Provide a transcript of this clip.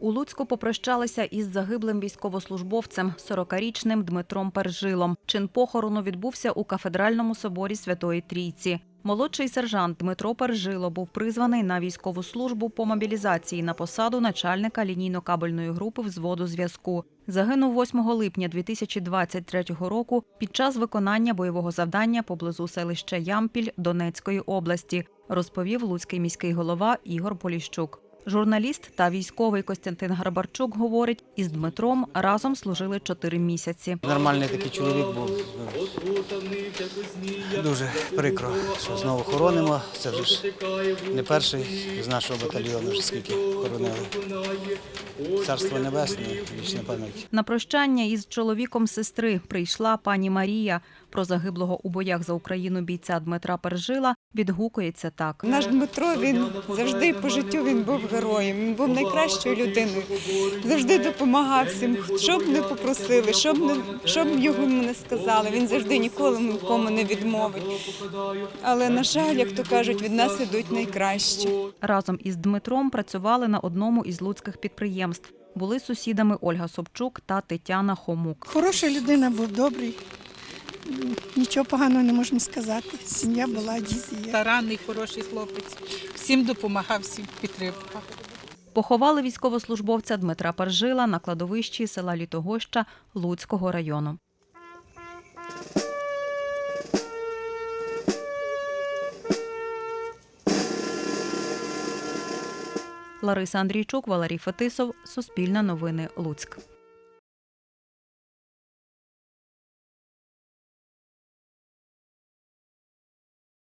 У Луцьку попрощалися із загиблим військовослужбовцем 40-річним Дмитром Пержилом. Чин похорону відбувся у кафедральному соборі Святої Трійці. Молодший сержант Дмитро Пержило був призваний на військову службу по мобілізації на посаду начальника лінійно-кабельної групи взводу зв'язку. Загинув 8 липня 2023 року під час виконання бойового завдання поблизу селища Ямпіль Донецької області, розповів луцький міський голова Ігор Поліщук. Журналіст та військовий Костянтин Гарбарчук говорить, із Дмитром разом служили чотири місяці. Нормальний такий чоловік був. Дуже прикро, що знову хоронимо. Це вже ж не перший з нашого батальйону, вже скільки хоронили. Царство небесне, вічна пам'ять. На прощання із чоловіком сестри прийшла пані Марія. Про загиблого у боях за Україну бійця Дмитра Пержила відгукується так. Наш Дмитро він завжди по життю він був героєм. Він був найкращою людиною. Завжди допомагав всім, що б не попросили, що б не що б його не сказали. Він завжди ніколи нікому не відмовить. Але на жаль, як то кажуть, від нас ідуть найкращі. Разом із Дмитром працювали на одному із луцьких підприємств. Були сусідами Ольга Собчук та Тетяна Хомук. Хороша людина, був добрий. Нічого поганого не можемо сказати. Сім'я була, діти є. старанний, хороший хлопець. Всім допомагав, всім підтримував. Поховали військовослужбовця Дмитра Пержила на кладовищі села Літогоща Луцького району. Лариса Андрійчук, Валерій Фетисов, Суспільне новини, Луцьк.